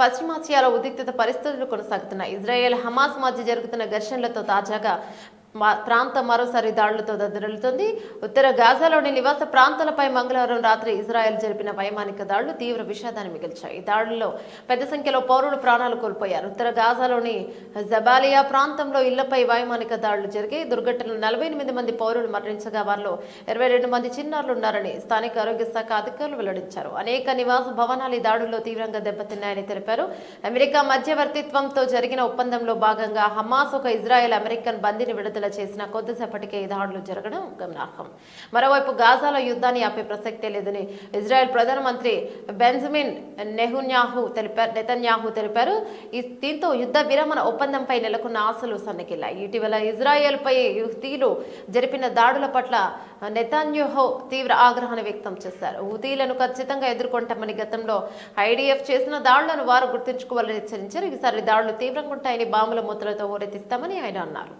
పశ్చిమాసియాలో ఉద్రిక్తత పరిస్థితులు కొనసాగుతున్నాయి. ఇజ్రాయెల్ హమాస్ మధ్య జరుగుతున్న ఘర్షణలతో తాజాగా ప్రాంతం మరోసారి దాడులతో దద్దరిల్లుతోంది. ఉత్తర గాజాలోని నివాస ప్రాంతాలపై మంగళవారం రాత్రి ఇజ్రాయెల్ జరిపిన వైమానిక దాడులు తీవ్ర విషాదాన్ని మిగిల్చాయి. ఈ దాడుల్లో పెద్ద సంఖ్యలో పౌరులు ప్రాణాలు కోల్పోయారు. ఉత్తర గాజాలోని జబాలియా ప్రాంతంలో ఇళ్ళపై వైమానిక దాడులు జరిగాయి దుర్ఘటనలో నలభై ఎనిమిది మంది పౌరులు మరణించగా వారిలో ఇరవై రెండు మంది చిన్నారులు ఉన్నారని స్థానిక ఆరోగ్య శాఖ అధికారులు వెల్లడించారు. అనేక నివాస భవనాలు ఈ దాడుల్లో తీవ్రంగా దెబ్బతిన్నాయని తెలిపారు. అమెరికా మధ్యవర్తిత్వంతో జరిగిన ఒప్పందంలో భాగంగా హమాస్ ఒక ఇజ్రాయెల్ అమెరికన్ బందీని విడుదల చేసిన కొద్దిసేపటికే ఈ దాడులు జరగడం గమనార్హం. మరోవైపు గాజాలో యుద్ధాన్ని ఆపే ప్రసక్తే లేదని ఇజ్రాయెల్ ప్రధానమంత్రి బెంజమిన్ నెహున్యాహు తెలిపారు నెతన్యాహు తెలిపారు. దీంతో యుద్ధ విరమణ ఒప్పందంపై నెలకొన్న ఆశలు సన్నగిల్లాయి. ఇటీవల ఇజ్రాయెల్ పై హుతీలు జరిపిన దాడుల పట్ల నెతన్యాహు తీవ్ర ఆగ్రహాన్ని వ్యక్తం చేశారు. హుతీలను ఖచ్చితంగా ఎదుర్కొంటామని గతంలో ఐడిఎఫ్ చేసిన దాడులను వారు గుర్తుంచుకోవాలని హెచ్చరించారు. ఈసారి దాడులు తీవ్రంగా ఉంటాయని బాంబుల మూతలతో హోరెత్తిస్తామని ఆయన అన్నారు.